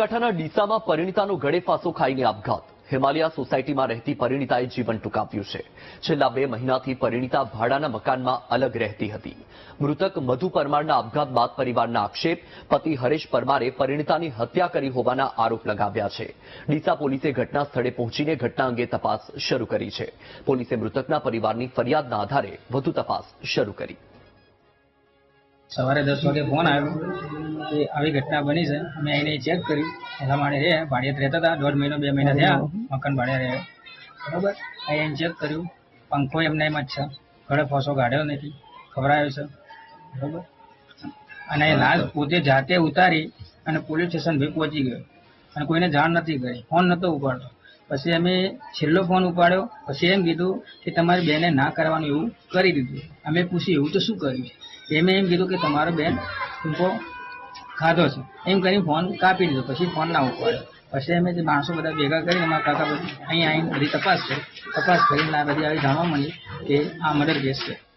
બનાસકાંઠાના ડીસામાં પરિણીતાનો ગળે ફાંસો ખાઈને આપઘાત. હિમાલયા સોસાયટીમાં રહેતી પરિણીતાએ જીવન ટૂંકાવ્યું છે. છેલ્લા બે મહિનાથી પરિણીતા ભાડાના મકાનમાં અલગ રહેતી હતી. મૃતક મધુ પરમારના આપઘાત બાદ પરિવારના આક્ષેપ, પતિ હરેશ પરમારે પરિણીતાની હત્યા કરી હોવાના આરોપ લગાવ્યા છે. ડીસા પોલીસે ઘટના સ્થળે પહોંચીને ઘટના અંગે તપાસ શરૂ કરી છે. પોલીસે મૃતકના પરિવારની ફરિયાદના આધારે વધુ તપાસ શરૂ કરી. સવારે દસ વાગે ફોન આવ્યો કે આવી ઘટના બની છે. અમે એને ચેક કર્યું. એટલા માટે રે ભાડિયાત રહેતા હતા દોઢ મહિનો બે મહિના થયા મકાન ભાડ્યા રહે. બરાબર? અહીં એને ચેક કર્યું. પંખો એમને એમ જ છે. ઘરે ફોસો કાઢ્યો નથી. ખવડાયો છે. બરાબર? અને એ લાશ પોતે જાતે ઉતારી અને પોલીસ સ્ટેશન ભી પહોંચી ગયો. અને કોઈને જાણ નથી કરી. ફોન નતો ઉપાડતો. પછી અમે છેલ્લો ફોન ઉપાડ્યો. પછી એમ કીધું કે તમારી બેને ના કરવાનું એવું કરી દીધું. અમે પૂછ્યું, એવું તો શું કર્યું? એમે એમ કીધું કે તમારો બેન ટૂંકો ખાધો છે. એમ કરીને ફોન કાપી દીધો. પછી ફોન ના ઉપાડ્યો. પછી અમે જે માણસો બધા ભેગા કરી અમારા કાકા પછી અહીંયા આવીને બધી તપાસ કરી. તપાસ કરીને આ બધી આવી જાણવા મળી કે આ મર્ડર કેસ છે.